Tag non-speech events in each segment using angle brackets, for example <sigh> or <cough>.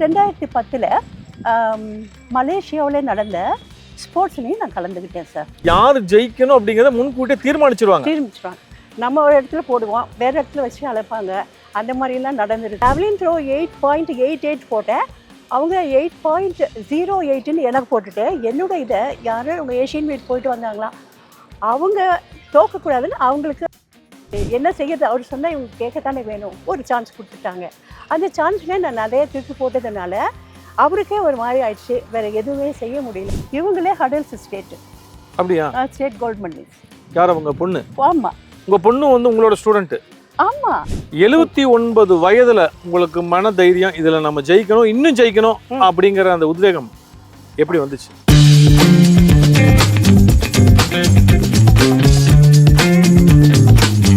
ரெண்டாயிரத்தி பத்தில் மலேசியாவில் நடந்த ஸ்போர்ட்ஸ்லையும் நான் கலந்துக்கிட்டேன் சார் யார் ஜெயிக்கணும் அப்படிங்கறத முன்கூட்டியே தீர்மானிச்சிருவாங்க. தீர்மிச்சிருவாங்க நம்ம ஒரு இடத்துல போடுவோம் வேறு இடத்துல வச்சு அழைப்பாங்க. அந்த மாதிரிலாம் நடந்துருக்கு. Javelin throw eight point eight eight போட்டேன். அவங்க எயிட் பாயிண்ட் ஜீரோ எயிட்டுன்னு எனக்கு போட்டுட்டு என்னோட இதை யாரும் அவங்க ஏஷியன் மீட் போயிட்டு வந்தாங்களாம். அவங்க தோக்கக்கூடாதுன்னு அவங்களுக்கு என்ன செய்யறது? அவர் சொன்னால் இவங்க கேட்கத்தானே வேணும். ஒரு சான்ஸ் கொடுத்துட்டாங்க. அந்த சான்ஸ்லேயே நான் நிறைய தூக்கி போட்டதுனால அவருக்கே ஒரு மாதிரி ஆயிடுச்சு. வேற எதுவுமே செய்ய முடியல. இவங்களே ஹடல்ஸ் ஸ்டேட் அப்படியா? ஸ்டேட் மெடல் யார் அவங்க? பொண்ணு? ஆமாம் உங்க பொண்ணு வந்து உங்களோட ஸ்டூடெண்ட் ஆமாம் எழுபத்தி ஒன்பது வயதுல உங்களுக்கு மன தைரியம் இதுல நம்ம ஜெயிக்கணும் இன்னும் ஜெயிக்கணும். அப்படிங்கிற அந்த உத்வேகம் எப்படி வந்துச்சு?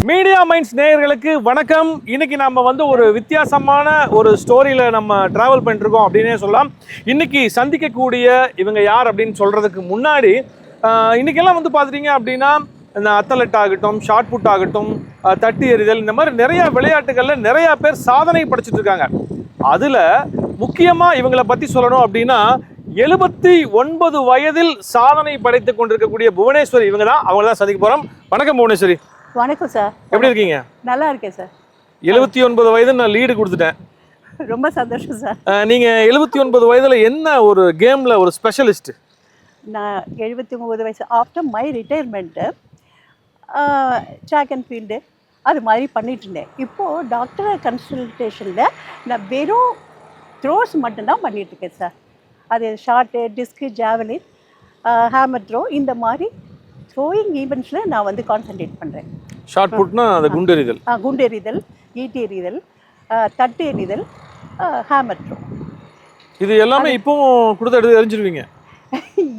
மீடியா மைண்ட்ஸ் நேயர்களுக்கு வணக்கம். இன்னைக்கு நம்ம வந்து ஒரு வித்தியாசமான ஒரு ஸ்டோரியில் நம்ம டிராவல் பண்ணிட்டுருக்கோம் அப்படின்னே சொல்லலாம். இன்னைக்கு சந்திக்கக்கூடிய இவங்க யார் அப்படின்னு சொல்கிறதுக்கு முன்னாடி இன்றைக்கெல்லாம் வந்து பார்த்துட்டிங்க அப்படின்னா இந்த அத்தலட் ஆகட்டும் ஷார்ட் புட் ஆகட்டும் தட்டி எறிதல் இந்த மாதிரி நிறையா விளையாட்டுகளில் நிறையா பேர் சாதனை படைச்சிட்டு இருக்காங்க. அதில் முக்கியமாக இவங்களை பற்றி சொல்லணும் அப்படின்னா எழுபத்தி ஒன்பது வயதில் சாதனை படைத்துக் கொண்டிருக்கக்கூடிய புவனேஸ்வரி இவங்க தான். அவங்கள தான் சந்திக்க போகிறோம் வணக்கம் புவனேஸ்வரி. வணக்கம் சார். எப்படி இருக்கீங்க? நல்லா இருக்கேன் சார். எழுபத்தி ஒன்பது வயது நான் லீடு கொடுத்துட்டேன். ரொம்ப சந்தோஷம் சார். நீங்க எழுபத்தி ஒன்பது வயதுல என்ன ஒரு கேம்ல ஒரு ஸ்பெஷலிஸ்ட் நான் எழுபத்தி ஒம்பது வயசு after my retirement track and field அது மாதிரி பண்ணிட்டு இருந்தேன். இப்போது டாக்டர் கன்சல்டேஷனில் நான் வெறும் த்ரோஸ் மட்டும்தான் பண்ணிட்டு இருக்கேன் சார். அது shot discus javelin hammer throw இந்த மாதிரி த்ரோயிங் ஈவெண்ட்ஸில் நான் வந்து கான்சென்ட்ரேட் பண்ணுறேன் ஷார்ட் புட்னா அது குண்டெறிதல். குண்டு எறிதல் ஈட்டி எறிதல் தட்டு எறிதல் ஹேமர் த்ரோ இது எல்லாமே இப்பவும் கொடுத்து எடுத்து எரிஞ்சிருவீங்க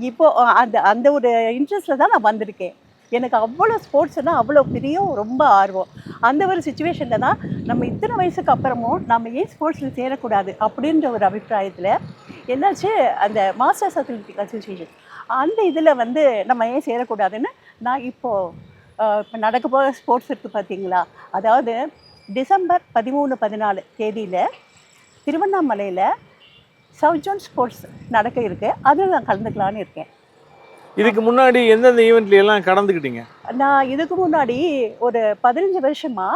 இப்போ அந்த அந்த ஒரு இன்ட்ரெஸ்ட்டில் தான் நான் வந்திருக்கேன். எனக்கு அவ்வளோ ஸ்போர்ட்ஸ்னா அவ்வளோ பிரியம் ரொம்ப ஆர்வம். அந்த ஒரு சுச்சுவேஷனில் தான் நம்ம இத்தனை வயசுக்கு அப்புறமும் நம்ம ஏன் ஸ்போர்ட்ஸில் சேரக்கூடாது அப்படின்ற ஒரு அபிப்பிராயத்தில் என்னாச்சு அந்த மாஸ்டர்ஸ் அத்லெட்டிக் அசோசியேஷன் அந்த இதில் வந்து நம்ம ஏன் சேரக்கூடாதுன்னு நான் இப்போது இப்போ நடக்க போகிற ஸ்போர்ட்ஸ் இருக்குது பார்த்தீங்களா அதாவது டிசம்பர் பதிமூணு பதினாலு தேதியில் திருவண்ணாமலையில் சவுத் ஜோன் ஸ்போர்ட்ஸ் நடக்க இருக்கு. அதில் நான் கலந்துக்கலான்னு இருக்கேன். இதுக்கு முன்னாடி எந்தெந்த ஈவெண்ட்ல எல்லாம் கடந்துக்கிட்டீங்க நான் இதுக்கு முன்னாடி ஒரு பதினஞ்சு வருஷமா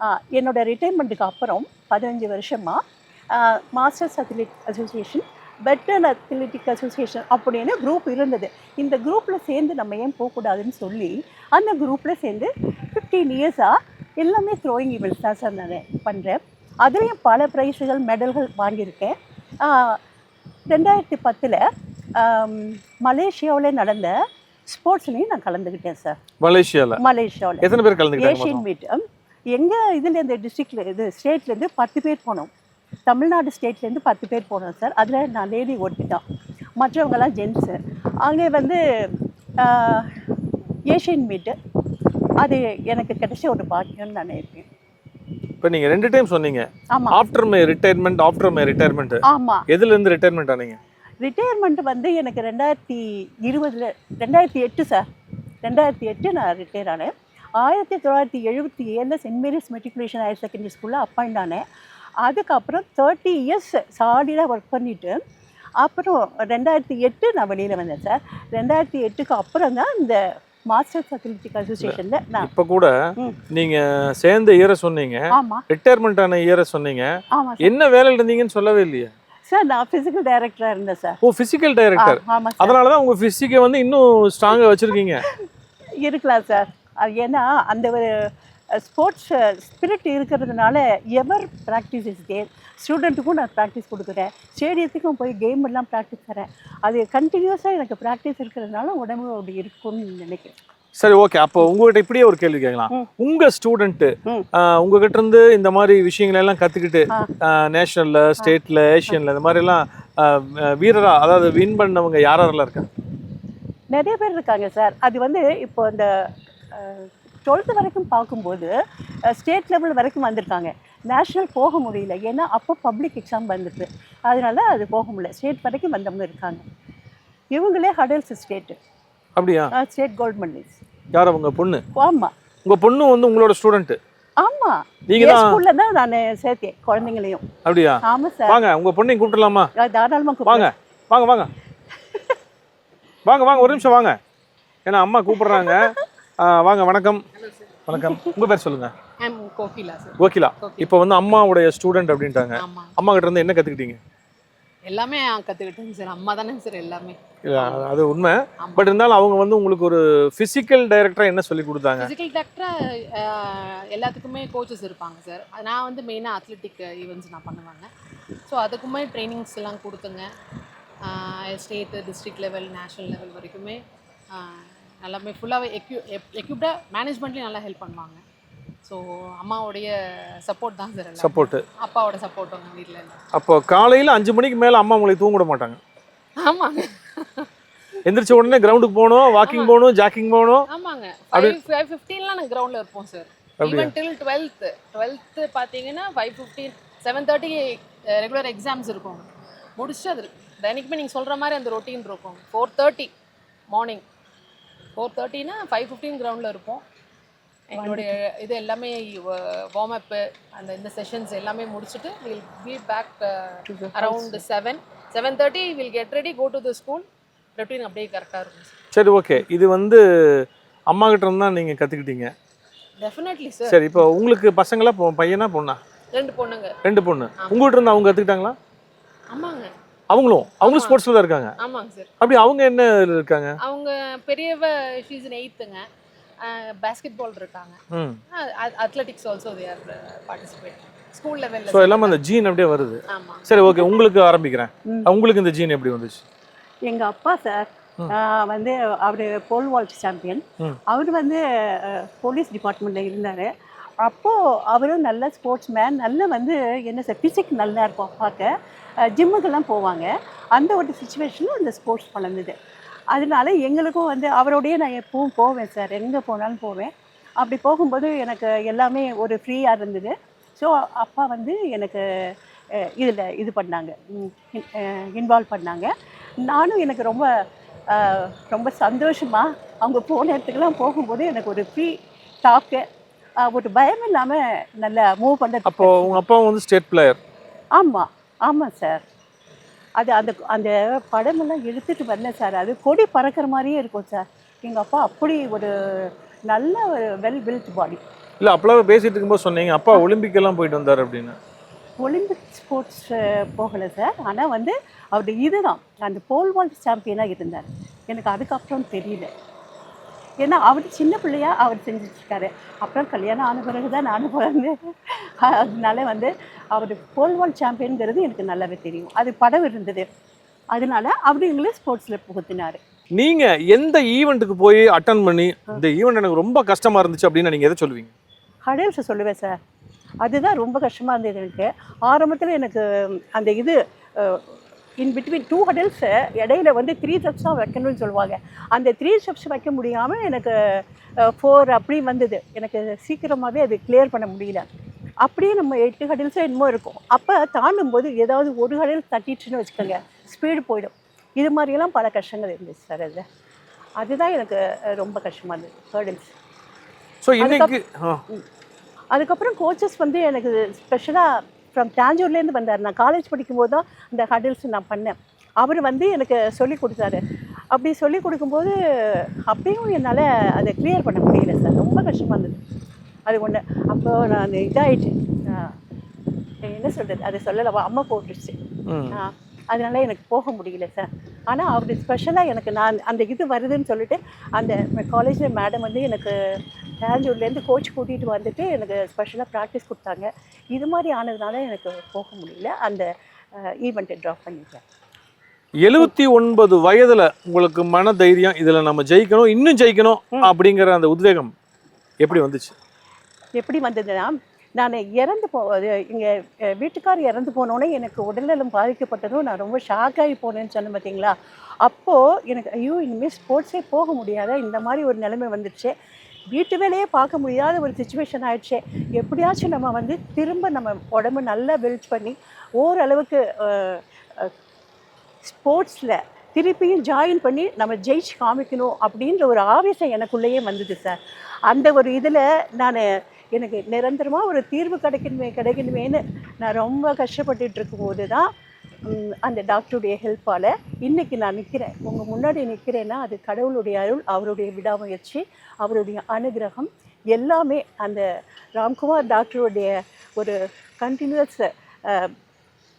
ஆ, என்னோட ரிட்டைர்மெண்ட்டுக்கு அப்புறம் பதினஞ்சு வருஷமா masters athlete association veteran athletic association அப்படின்னு குரூப் இருந்தது. இந்த குரூப்பில் சேர்ந்து நம்ம ஏன் போகக்கூடாதுன்னு சொல்லி அந்த குரூப்பில் சேர்ந்து ஃபிஃப்டீன் இயர்ஸாக எல்லாமே த்ரோயிங் ஈவெண்ட்ஸ் தான் சார் நான் பண்ணுறேன் அதுலேயும் பல ப்ரைஸுகள் மெடல்கள் வாங்கியிருக்கேன். ரெண்டாயிரத்தி பத்தில் மலேசியாவில் நடந்த ஸ்போர்ட்ஸ்லேயும் நான் கலந்துக்கிட்டேன் சார் மலேசியால? மலேசியாவில். எத்தனை பேர் கலந்துக்கிட்டாங்க ஏஷியன்? மீட் எங்கள் இதில் இந்த டிஸ்ட்ரிக்ட்ல இது ஸ்டேட்லேருந்து பத்து பேர் போனோம். தமிழ்நாடு ஸ்டேட்லேருந்து பத்து பேர் போனோம் சார் அதில் நான் லேடி ஒருத்தி தான் மற்றவங்கெல்லாம் ஜென்ஸு அங்கே வந்து ஏஷியன் மீட்டு அது எனக்கு கிடைச்ச ஒரு பாக்கியம்னு நான் நினைப்பேன். இப்ப நீங்க ரெண்டு டைம் சொன்னீங்க. ஆமாம் after my retirement after my retirement ஆமாம் எதுல இருந்து ரிட்டையர்மெண்ட் ஆனீங்க? ரிட்டையர்மெண்ட் வந்து எனக்கு ரெண்டாயிரத்தி இருபதில் ரெண்டாயிரத்தி எட்டு சார் ரெண்டாயிரத்தி எட்டு நான் ரிட்டையர் ஆனேன். ஆயிரத்தி தொள்ளாயிரத்தி எழுபத்தி ஏழில் Saint Mary's matriculation higher secondary ஸ்கூலில் அப்பாயிண்ட் ஆனேன். அதுக்கப்புறம் தேர்ட்டி இயர்ஸ் சாலிடாக ஒர்க் பண்ணிவிட்டு அப்புறம் ரெண்டாயிரத்தி எட்டு நான் வெளியில் வந்தேன் சார் ரெண்டாயிரத்தி எட்டுக்கு அப்புறம் தான் இந்த மாஸ்டர்ஸ் அத்லெட்டிக் அசோசியேஷனில் நான் இப்ப கூட ம். நீங்க சேர்ந்த இயரை சொன்னீங்க. ஆமாம் ரிட்டையர்மெண்ட் ஆன இயரை சொன்னீங்க. ஆமாம் என்ன வேலையில இருந்தீங்கன்னு சொல்லவே இல்லையே. சார் நான் ஃபிசிக்கல் டைரக்டராக இருந்தேன் சார் ஓ பிசிக்கல் டைரக்டர் ஆமாம் சார் அதனாலதான் உங்க பிசிக்கை வந்து இன்னும் ஸ்ட்ராங்கா வச்சிருக்கீங்க. இருக்கலாம் சார் ஏன்னா அந்த ஒரு ஸ்போர்ட்ஸ் ஸ்பிரிட் இருக்கிறதுனால எவர் ப்ராக்டிஸ் இஸ் தேர் ஸ்டூடெண்ட்டுக்கும் நான் ப்ராக்டிஸ் கொடுக்குறேன். ஸ்டேடியத்துக்கும் போய் கேம் எல்லாம் ப்ராக்டிஸ் தரேன். அது கண்டினியூஸாக எனக்கு ப்ராக்டிஸ் இருக்கிறதுனால உடம்பு அப்படி இருக்கும்னு நினைக்கிறேன் சரி ஓகே அப்போ உங்ககிட்ட இப்படியே ஒரு கேள்வி கேட்கலாம். உங்க ஸ்டூடெண்ட் ம். உங்ககிட்ட இருந்து இந்த மாதிரி விஷயங்களை எல்லாம் கத்துக்கிட்டு. நேஷனல்ல ஸ்டேட்ல ஏஷியன்ல இந்த மாதிரி எல்லாம் வீரரா அதாவது வின் பண்ணவங்க யார் யாரெல்லாம் இருக்காங்க? நிறைய பேர் இருக்காங்க சார் அது வந்து இப்போ இந்த டுவெல்த்து வரைக்கும் பார்க்கும்போது ஸ்டேட் லெவல் வரைக்கும் வந்திருக்காங்க. நேஷ்னல் போக முடியல. ஏன்னா அப்போ பப்ளிக் எக்ஸாம் வந்துட்டு அதனால அது போக முடியல. ஸ்டேட் வரைக்கும் வந்தவங்க இருக்காங்க. இவங்களே ஹடல்ஸ் ஸ்டேட்டு அப்படியா? ஸ்டேட் மெடலிஸ்ட் யார் உங்க பொண்ணு? ஆமாம் உங்க பொண்ணு வந்து உங்களோட ஸ்டூடெண்ட் ஆமா. நீங்க ஸ்கூல்ல தான் நான் சேர்த்தேன் குழந்தைங்களையும். அப்படியா? ஆமா சார் வாங்க உங்க பொண்ணையும் கூப்பிடலாமா? தாராளமா வாங்க வாங்க வாங்க. <laughs> வாங்க வாங்க ஒரு நிமிஷம் வாங்க. ஏன்னா அம்மா கூப்பிடுறாங்க. வாங்க வணக்கம். வணக்கம். உங்க பேர் சொல்லுங்க. கோகிலா இப்போ வந்து அம்மாவுடைய ஸ்டூடெண்ட் அப்படின்ட்டாங்க. அம்மா கிட்ட இருந்து என்ன கத்துக்கிட்டீங்க? எல்லாமே கற்றுக்கிட்டேங்க சார் அம்மா தானே சார் எல்லாமே. இல்ல, அது- உண்மை. பட் இருந்தாலும் அவங்க வந்து உங்களுக்கு ஒரு பிசிக்கல் டைரக்டரா என்ன சொல்லி கொடுத்தாங்க? ஃபிசிக்கல் டாக்டராக எல்லாத்துக்குமே கோச்சஸ் இருப்பாங்க சார் நான் வந்து மெயினாக அத்லெட்டிக் ஈவெண்ட்ஸ் நான் பண்ணுவாங்க. ஸோ அதுக்குமே ட்ரைனிங்ஸ் எல்லாம் கொடுத்துங்க. State district level national level வரைக்குமே. எல்லாமே ஃபுல்லாகவே எக்யூ எக்யூப்டாக மேனேஜ்மெண்ட்லேயும் நல்லா ஹெல்ப் பண்ணுவாங்க. ஸோ அம்மாவுடைய சப்போர்ட் தான் சார் சப்போர்ட் அப்பாவோட சப்போர்ட் உங்கள் வீட்டில் அப்போ காலையில அஞ்சு மணிக்கு மேல அம்மா உங்களை தூங்க விட மாட்டாங்க. ஆமாங்க. எந்திரிச்ச உடனே கிரவுண்டுக்கு போகணும் வாக்கிங் போகணும் ஜாக்கிங் போகணும். ஆமாங்க. ஃபைவ் ஃபைவ் ஃபிஃப்டீன்லாம் நாங்கள் கிரவுண்டில் இருப்போம் sir? Even till twelfth twelfth பார்த்தீங்கன்னா five fifteen seven thirty regular exams இருக்கும். முடிச்சுட்டு அது தினைக்குமே நீங்கள் சொல்கிற மாதிரி அந்த ரொட்டீன் இருக்கும். ஃபோர் தேர்ட்டி மார்னிங் ஃபோர் தேர்ட்டினா ஃபைவ் ஃபிஃப்டீன் கிரவுண்டில் இருப்போம். எங்களுடைய இது எல்லாமே வார்ம் அப்பு அந்த இந்த செஷன்ஸ் எல்லாமே முடிச்சுட்டு will be back around seven seven thirty will get ready go to the school routine அப்படியே கரெக்டாக இருக்கும். சார் ஓகே இது வந்து அம்மா கிட்ட இருந்து தான் நீங்க கத்துக்கிட்டீங்க? டெஃபினெட்லி சார் சரி இப்போ உங்களுக்கு பசங்களா பையனா பொண்ணா? ரெண்டு பொண்ணுங்க. ரெண்டு பொண்ணு. உங்ககிட்ட இருந்து அவங்க கத்துக்கிட்டாங்களா? ஆமாங்க. அவங்களும் அவங்களும் ஸ்போர்ட்ஸ்ல தான் இருக்காங்க. ஆமாங்க சார் அப்படி அவங்க என்ன இருக்காங்க? அவங்க பெரியவ ஷீஸ் எயித்துங்க பேஸ்கெட் பால் இருக்காங்க. ம். Athletics also they are participate school லெவலில் எல்லாமே அந்த ஜீன் அப்படியே வருது. ஆமாம் சரி ஓகே உங்களுக்கு ஆரம்பிக்கிறேன். உங்களுக்கு இந்த ஜீன் எப்படி வந்துச்சு? எங்க அப்பா சார் வந்து அவர் போல் வால்ட் சாம்பியன். அவர் வந்து போலீஸ் டிபார்ட்மெண்ட்ல இருந்தாரு. அப்போது அவரும் நல்ல ஸ்போர்ட்ஸ் மேன் நல்ல வந்து என்ன சார் பிசிக் நல்லா இருக்கும் பார்க்க. ஜிம்முக்கெல்லாம் போவாங்க. அந்த ஒரு சுச்சுவேஷனில் அந்த ஸ்போர்ட்ஸ் வளர்ந்தது அதனால எங்களுக்கும் வந்து அவரோடயே நான் எப்பவும் போவேன் சார் எங்கே போனாலும் போவேன். அப்படி போகும்போது எனக்கு எல்லாமே ஒரு ஃப்ரீயாக இருந்தது. ஸோ அப்பா வந்து எனக்கு இதில் இது பண்ணாங்க. இன்வால்வ் பண்ணாங்க. நானும் எனக்கு ரொம்ப ரொம்ப சந்தோஷமாக அவங்க போன இடத்துக்குலாம் போகும்போது எனக்கு ஒரு ஃப்ரீ டாக்கு ஒரு பயம் இல்லாமல் நல்லா மூவ் பண்ணுறது அப்போ உங்க அப்பா வந்து ஸ்டேட் பிளேயர் ஆமாம் ஆமாம் சார். அது அந்த அந்த படமெல்லாம் எடுத்துகிட்டு வரல சார். அது கொடி பறக்கிற மாதிரியே இருக்கும் சார். எங்கள் அப்பா அப்படி ஒரு நல்ல ஒரு வெல் பில்ட் பாடி இல்ல அப்பலாம் பேசிட்டு இருக்கும்போது சொன்னீங்க. அப்பா ஒலிம்பிக் எல்லாம் போயிட்டு வந்தார் அப்படின்னு. ஒலிம்பிக் ஸ்போர்ட்ஸ் போகலை சார். ஆனால் வந்து அவர் இதுதான். அந்த போல் வால்ட் சாம்பியனாக இருந்தார். எனக்கு அதுக்கப்புறம் தெரியல. ஏன்னா அவர் சின்ன பிள்ளையா அவர் செஞ்சுருக்காரு அப்புறம் கல்யாணம் ஆன பிறகு தான் நானும் பிறந்தேன். அதனால வந்து அவர் போல் வால்ட் சாம்பியனுங்கிறது எனக்கு நல்லாவே தெரியும். அது படம் இருந்தது. அதனால அவர் எங்களை ஸ்போர்ட்ஸில் புகுத்தினார். நீங்க எந்த ஈவெண்ட்டுக்கு போய் அட்டன் பண்ணி இந்த ஈவெண்ட் எனக்கு ரொம்ப கஷ்டமா இருந்துச்சு அப்படின்னு நீங்க எதை சொல்லுவீங்க? ஹடல்ஸ் சொல்லுவேன் சார். அதுதான் ரொம்ப கஷ்டமாக இருந்தது எனக்கு. ஆரம்பத்தில் எனக்கு அந்த இது இன் பிட்வீன் டூ ஹடல்ஸை இடையில வந்து த்ரீ ஸ்டெப்ஸ் தான் வைக்கணும்னு சொல்லுவாங்க. அந்த த்ரீ ஸ்டெப்ஸ் வைக்க முடியாமல் எனக்கு ஃபோர் அப்படி வந்தது. எனக்கு சீக்கிரமாகவே அது கிளியர் பண்ண முடியல. அப்படியே நம்ம எட்டு ஹடல்ஸோ என்னமோ இருக்கும். அப்போ தாண்டும் போது ஏதாவது ஒரு ஹடல் தட்டிட்டுன்னு வச்சுக்கோங்க ஸ்பீடு போயிடும். இது மாதிரியெல்லாம் பல கஷ்டங்கள் இருந்துச்சு சார் அது அதுதான் எனக்கு ரொம்ப கஷ்டமாக இருந்தது ஹர்டில்ஸ் ஸோ அதுக்கப்புறம் கோச்சஸ் வந்து எனக்கு ஸ்பெஷலாக ஃப்ரம் தாஞ்சூர்லேருந்து வந்தார். நான் காலேஜ் படிக்கும்போது தான் இந்த ஹடில்ஸ் நான் பண்ணேன். அவர் வந்து எனக்கு சொல்லி கொடுத்தாரு. அப்படி சொல்லி கொடுக்கும்போது அப்பயும் என்னால் அதை கிளியர் பண்ண முடியல சார். ரொம்ப கஷ்டமாக இருந்தது. அது ஒன்று அப்போ நான் இதாயிட்டு ஆஹ், என்ன சொல்கிறது அதை சொல்லலவா அம்மா போட்டுருச்சு. அதனால எனக்கு போக முடியல சார். ஆனால் அவர் ஸ்பெஷலாக எனக்கு நான் அந்த இது வருதுன்னு சொல்லிட்டு அந்த காலேஜில் மேடம் வந்து எனக்கு தாஞ்சூர்லேருந்து கோச் கூட்டிகிட்டு வந்துட்டு எனக்கு ஸ்பெஷலாக ப்ராக்டிஸ் கொடுத்தாங்க. இது மாதிரி ஆனதுனால எனக்கு போக முடியல. அந்த ஈவெண்ட்டை ட்ராப் பண்ணிட்டேன். எழுபத்தி ஒன்பது வயதுல உங்களுக்கு மன தைரியம் இதுல நம்ம ஜெயிக்கணும் இன்னும் ஜெயிக்கணும் அப்படிங்கிற அந்த உத்வேகம் எப்படி வந்துச்சு? எப்படி வந்ததுன்னா நான் இறந்து போ எங்கள் வீட்டுக்கார் இறந்து போனோடனே எனக்கு உடல்நலம் பாதிக்கப்பட்டதும் நான் ரொம்ப ஷாக் ஆகி போனேன்னு சொன்னேன் பார்த்தீங்களா அப்போது எனக்கு ஐயோ இனிமேல் ஸ்போர்ட்ஸே போக முடியாதா? இந்த மாதிரி ஒரு நிலைமை வந்துடுச்சு வீட்டு வேலையே பார்க்க முடியாத ஒரு சுச்சுவேஷன் ஆயிடுச்சு. எப்படியாச்சும் நம்ம வந்து திரும்ப நம்ம உடம்பு நல்லா பில்ட் பண்ணி ஓரளவுக்கு ஸ்போர்ட்ஸில் திருப்பியும் ஜாயின் பண்ணி நம்ம ஜெயிச்சு காமிக்கணும் அப்படின்ற ஒரு ஆவேசம் எனக்குள்ளேயே வந்தது சார் அந்த ஒரு இதில் நான் எனக்கு நிரந்தரமாக ஒரு தீர்வு கிடைக்கணுமே கிடைக்கணுமேன்னு நான் ரொம்ப கஷ்டப்பட்டுட்டு இருக்கும்போது தான் அந்த டாக்டருடைய ஹெல்ப்பால் இன்றைக்கி நான் நிற்கிறேன். உங்கள் முன்னாடி நிற்கிறேன்னா அது கடவுளுடைய அருள் அவருடைய விடாமுயற்சி அவருடைய அனுகிரகம் எல்லாமே அந்த ராம்குமார் டாக்டருடைய ஒரு கண்டினியூஸ்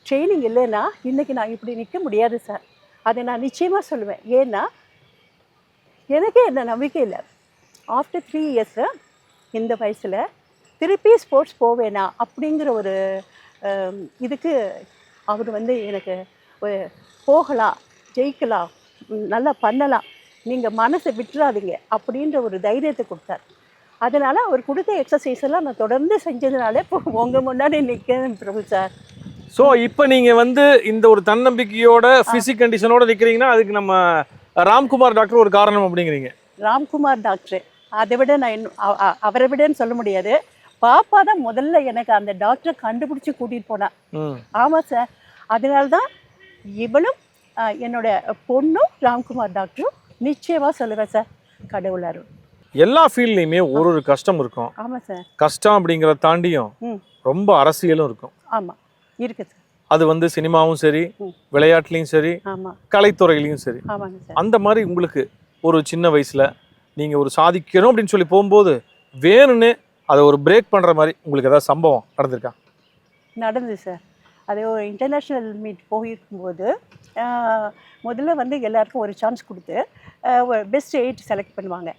ட்ரைனிங் இல்லைன்னா இன்றைக்கி நான் இப்படி நிற்க முடியாது சார். அதை நான் நிச்சயமாக சொல்லுவேன். ஏன்னா எனக்கே என்ன நம்பிக்கை இல்லை. ஆஃப்டர் த்ரீ இயர்ஸு இந்த வயசில் திருப்பி ஸ்போர்ட்ஸ் போவேனா அப்படிங்கிற ஒரு இதுக்கு அவர் வந்து எனக்கு போகலாம் ஜெயிக்கலாம் நல்லா பண்ணலாம் நீங்கள் மனசை விட்டுறாதீங்க அப்படின்ற ஒரு தைரியத்தை கொடுத்தார். அதனால் அவர் கொடுத்த எக்ஸசைஸ் எல்லாம் நான் தொடர்ந்து செஞ்சதுனால இப்போ உங்கள் முன்னாடி நிற்கிறேன் பிரபு சார். ஸோ இப்போ நீங்க வந்து இந்த ஒரு தன்னம்பிக்கையோட பிசிக் கண்டிஷனோட நிக்கிறீங்கன்னா அதுக்கு நம்ம ராம்குமார் டாக்டர் ஒரு காரணம் அப்படிங்கிறீங்க. ராம்குமார் டாக்டர் அதை விட நான் அவரை விடன்னு சொல்ல முடியாது. பாப்பா தான் முதல்ல எனக்கு அந்த டாக்டரை கண்டுபிடிச்சி கூட்டிகிட்டு போனா. ஆமாம் சார் அதனால தான் இவளும் என்னோட பொண்ணும் ராம்குமார் டாக்டரும் நிச்சயமாக சொல்லுவேன் சார் கடவுள் அருள். எல்லா ஃபீல்ட்லையுமே ஒரு ஒரு கஷ்டம் இருக்கும். ஆமாம் சார் கஷ்டம் அப்படிங்கிறத தாண்டியும் ரொம்ப அரசியலும் இருக்கும். ஆமாம் இருக்கு சார் அது வந்து சினிமாவும் சரி. விளையாட்டுலையும் சரி கலைத்துறையிலையும் சரி. அந்த மாதிரி உங்களுக்கு ஒரு சின்ன வயசுல நீங்க ஒரு சாதிக்கணும் அப்படின்னு சொல்லி போகும்போது வேணும்னு அதை ஒரு பிரேக் பண்ணுற மாதிரி உங்களுக்கு ஏதாவது சம்பவம் நடந்திருக்கா? நடந்து சார் அது ஒரு இன்டர்நேஷ்னல் மீட் போயிருக்கும்போது முதல்ல வந்து எல்லாருக்கும் ஒரு சான்ஸ் கொடுத்து பெஸ்ட் எயிட் செலக்ட் பண்ணுவாங்க.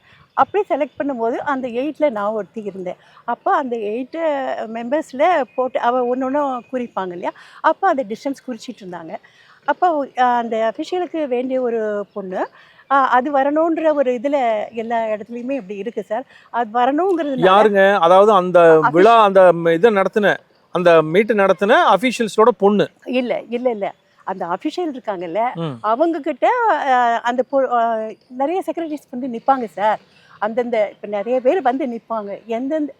அப்படி செலக்ட் பண்ணும்போது அந்த எயிட்டில் நான் ஒருத்தி இருந்தேன். அப்போ அந்த எயிட்டு மெம்பர்ஸில் போட்டு அவள் ஒன்று ஒன்றும் குறிப்பாங்க இல்லையா? அப்போ அந்த டிஸ்டன்ஸ் குறிச்சிட்டு இருந்தாங்க. அப்போ அந்த அஃபிஷியலுக்கு வேண்டிய ஒரு பொண்ணு அது வரணுன்ற ஒரு இதில் எல்லா இடத்துலையுமே இப்படி இருக்குது சார். அது வரணுங்கிறது யாருங்க? அதாவது அந்த விழா அந்த இதை நடத்தின அந்த மீட் நடத்தின அபிஷியல்ஸோட பொண்ணு. இல்லை இல்லை இல்லை. அந்த அஃபிஷியல் இருக்காங்கல்ல. அவங்க கிட்ட அந்த நிறைய செக்ரட்டரிஸ் வந்து நிற்பாங்க சார். அந்தந்த இப்போ நிறைய பேர் வந்து நிற்பாங்க எந்தெந்த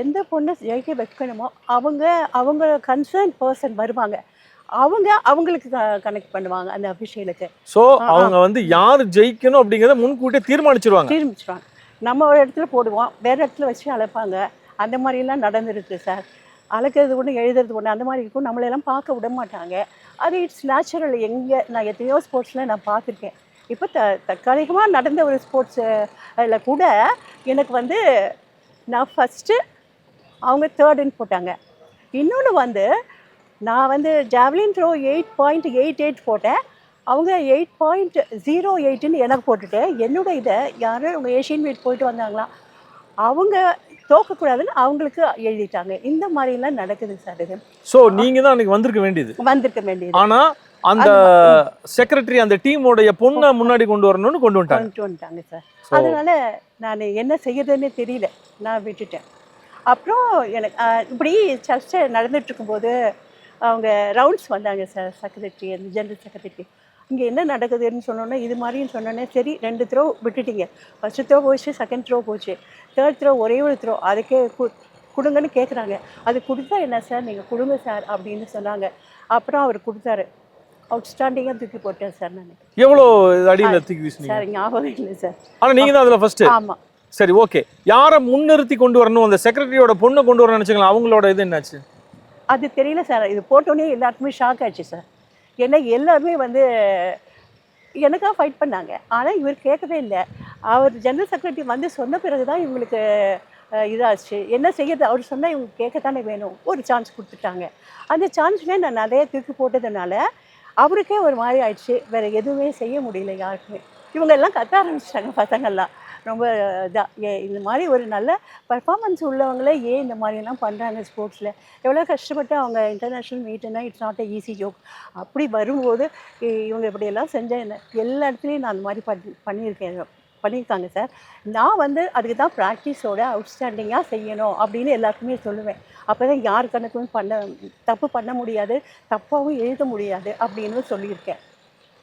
எந்த பொண்ணை ஜெயிக்க வைக்கணுமோ அவங்க அவங்க கன்சர்ன் பர்சன் வருவாங்க. அவங்க அவங்களுக்கு கனெக்ட் பண்ணுவாங்க அந்த அஃபிஷியலுக்கு சோ அவங்க வந்து யார் ஜெயிக்கணும் அப்படிங்கறத முன்கூட்டியே தீர்மானிச்சிருவாங்க. தீர்மிச்சிருவாங்க நம்ம ஒரு இடத்துல போடுவோம் வேறு இடத்துல வச்சு அழைப்பாங்க. அந்த மாதிரிலாம் நடந்துருக்கு சார். அழைக்கிறது ஒன்று எழுதுறது ஒன்று அந்த மாதிரி இருக்கும். நம்மளையெல்லாம் பார்க்க விட மாட்டாங்க. அது இட்ஸ் நேச்சுரல் எங்கே நான் எத்தனையோ ஸ்போர்ட்ஸில் நான் பார்த்துருக்கேன். இப்போ த தற்காலிகமாக நடந்த ஒரு ஸ்போர்ட்ஸு அதில் கூட எனக்கு வந்து நான் ஃபஸ்ட்டு அவங்க தேர்டுன்னு போட்டாங்க. இன்னொன்று வந்து நான் வந்து javelin throw eight point eight eight போட்டேன். அவங்க எயிட் பாயிண்ட் ஜீரோ எயிட்டுன்னு எனக்கு போட்டுட்டு என்னோட இதை யாரும் அவங்க ஏஷியன் மீட் போயிட்டு வந்தாங்களாம் அவங்க தோக்கக்கூடாதுன்னு அவங்களுக்கு எழுதிட்டாங்க. இந்த மாதிரிலாம் நடக்குது சார் இது. சோ நீங்க தான் அன்னைக்கு வந்திருக்க வேண்டியது. வந்திருக்க வேண்டியது. ஆனா அந்த செக்ரட்டரி அந்த டீமோடைய பொண்ணை முன்னாடி கொண்டு வரணும்னு கொண்டு வந்துட்டாங்க. கொண்டு வந்துட்டாங்க சார். அதனால நான் என்ன செய்யறதுன்னு தெரியல. நான் விட்டுட்டேன். அப்புறம் எனக்கு இப்படி சர்ச்சை நடந்துட்டு இருக்கும்போது அவங்க ரவுண்ட்ஸ் வந்தாங்க சார் செக்ரட்டரி அந்த ஜெனரல் செக்ரட்டரி இங்கே என்ன நடக்குதுன்னு சொன்னோன்னே இது மாதிரின்னு சொன்னோன்னே சரி ரெண்டு த்ரோ விட்டுட்டீங்க. ஃபஸ்ட்டு த்ரோ போச்சு செகண்ட் த்ரோ போச்சு. தேர்ட் த்ரோ ஒரே ஒரு த்ரோ அதுக்கே கொடுங்கன்னு கேட்குறாங்க அது கொடுத்தா என்ன சார் நீங்கள் கொடுங்க சார் அப்படின்னு சொன்னாங்க. அப்புறம் அவர் கொடுத்தாரு. அவுட்ஸ்டாண்டிங்காக தூக்கி போட்டேன் சார் நான். எவ்வளவு அடியில தூக்கி வீசுனீங்க? சார் ஞாபகம் இல்லை சார் ஆனா நீங்க தான் அதுல ஃபர்ஸ்ட் ஆமாம் சரி ஓகே யாரை முன்னிறுத்தி கொண்டு வரணும்? அந்த செக்ரட்டரியோட பொண்ணை கொண்டு வரணும்னு நினைச்சுங்களா அவங்களோட இது என்னாச்சு? அது தெரியல சார். இது போட்டோன்னே எல்லாருக்குமே ஷாக் ஆச்சு சார். ஏன்னா எல்லாருமே வந்து எனக்காக ஃபைட் பண்ணாங்க. ஆனால் இவர் கேட்கவே இல்லை. அவர் ஜெனரல் செக்ரட்டரி வந்து சொன்ன பிறகு தான் இவங்களுக்கு இதாச்சு. என்ன செய்யறது? அவர் சொன்னால் இவங்க கேட்கத்தானே வேணும். ஒரு சான்ஸ் கொடுத்துட்டாங்க. அந்த சான்ஸ்லேயே நான் நிறைய தூக்கி போட்டதுனால அவருக்கே ஒரு மாதிரி ஆயிடுச்சு. வேறு எதுவுமே செய்ய முடியல யாருக்குமே. இவங்க எல்லாம் கத்த ஆரம்பிச்சிட்டாங்க பசங்கள்லாம் ரொம்ப இதாக இந்த மாதிரி ஒரு நல்ல பர்ஃபார்மன்ஸ் உள்ளவங்களே ஏன் இந்த மாதிரிலாம் பண்ணுறாங்க ஸ்போர்ட்ஸில் எவ்வளோ கஷ்டப்பட்டு அவங்க international மீட்டுனா it's not a easy joke அப்படி வரும்போது இவங்க இப்படியெல்லாம் செஞ்சேன் எல்லா இடத்துலையும் நான் அந்த மாதிரி பண்ணி பண்ணியிருக்கேன் பண்ணியிருக்காங்க சார் நான் வந்து அதுக்கு தான் ப்ராக்டிஸோட அவுட்ஸ்டாண்டிங்காக செய்யணும் அப்படின்னு எல்லாருக்குமே சொல்லுவேன். அப்போ தான் யார் கணக்கும் பண்ண தப்பு பண்ண முடியாது தப்பாகவும் எழுத முடியாது அப்படின்னு சொல்லியிருக்கேன்.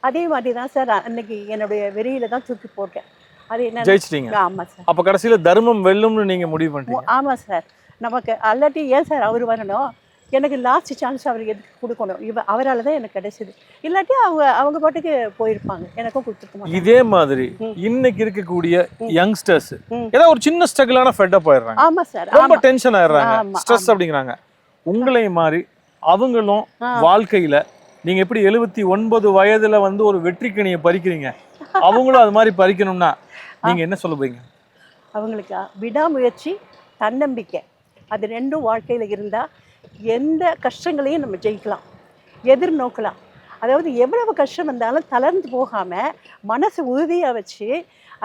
அதே மாதிரி தான் சார் அன்னைக்கு என்னுடைய வெறியில் தான் தூக்கி போட்டேன். அது என்ன ஜெயிச்சிட்டீங்க. ஆமாம் சார். அப்ப கடைசியில தர்மம் வெல்லும்னு நீங்க முடிவு பண்ணிட்டீங்க. ஆமாம் சார். நமக்கு அல்லாட்டி ஏன் சார் அவர் வரணும்? எனக்கு லாஸ்ட் சான்ஸ் அவருக்கு எதுக்கு கொடுக்கணும்? இவ அவரால் தான் எனக்கு கிடைச்சது. இல்லாட்டி அவங்க அவங்க பாட்டுக்கு போயிருப்பாங்க. எனக்கும் கொடுத்துருக்க மாட்டாங்க. இதே மாதிரி. இன்னைக்கு இருக்கக்கூடிய யங்ஸ்டர்ஸ். ஏதோ ஒரு சின்ன ஸ்ட்ரகிளான ஃபெட்டப் ஆயிடுறாங்க. ஆமாம் சார். ரொம்ப டென்ஷன் ஆயிடுறாங்க. ஆமா, ஸ்ட்ரெஸ் ஆமா. அப்படிங்கிறாங்க. உங்களை மாதிரி அவங்களும். வாழ்க்கையில நீங்க எப்படி எழுபத்தி ஒன்பது வயதுல வந்து ஒரு வெற்றிக்கனியை பறிக்கிறீங்க? அவங்களும் அது மாதிரி பறிக்கணும்னா நீங்க என்ன சொல்ல போறீங்க? அவங்களுக்கு விடாமுயற்சி தன்னம்பிக்கை. அது ரெண்டும் வாழ்க்கையில் இருந்தால் எந்த கஷ்டங்களையும் நம்ம ஜெயிக்கலாம் எதிர்நோக்கலாம் அதாவது எவ்வளவு கஷ்டம் வந்தாலும் தளர்ந்து போகாமல் மனசு உறுதியாக வச்சு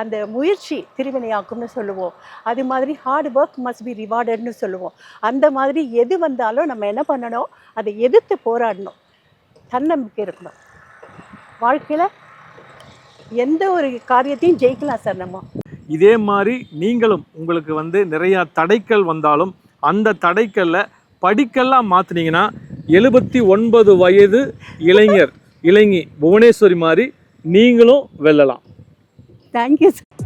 அந்த முயற்சி திருவினையாக்கும்னு சொல்லுவோம். அது மாதிரி ஹார்ட் ஒர்க் மஸ்ட் பி ரிவார்டட்னு சொல்லுவோம். அந்த மாதிரி எது வந்தாலும் நம்ம என்ன பண்ணணும்? அதை எதிர்த்து போராடணும். தன்னம்பிக்கை இருக்கணும். வாழ்க்கையில் எந்த ஒரு காரியத்தையும் ஜெயிக்கலாம் சார் நம்ம. இதே மாதிரி நீங்களும் உங்களுக்கு வந்து நிறைய தடைக்கல் வந்தாலும் அந்த தடைக்கல்ல படிக்கல்லாம் மாத்துனீங்கன்னா எழுபத்தி ஒன்பது வயது இளைஞர் இளைஞி புவனேஸ்வரி மாதிரி நீங்களும் வெல்லலாம். Thank you sir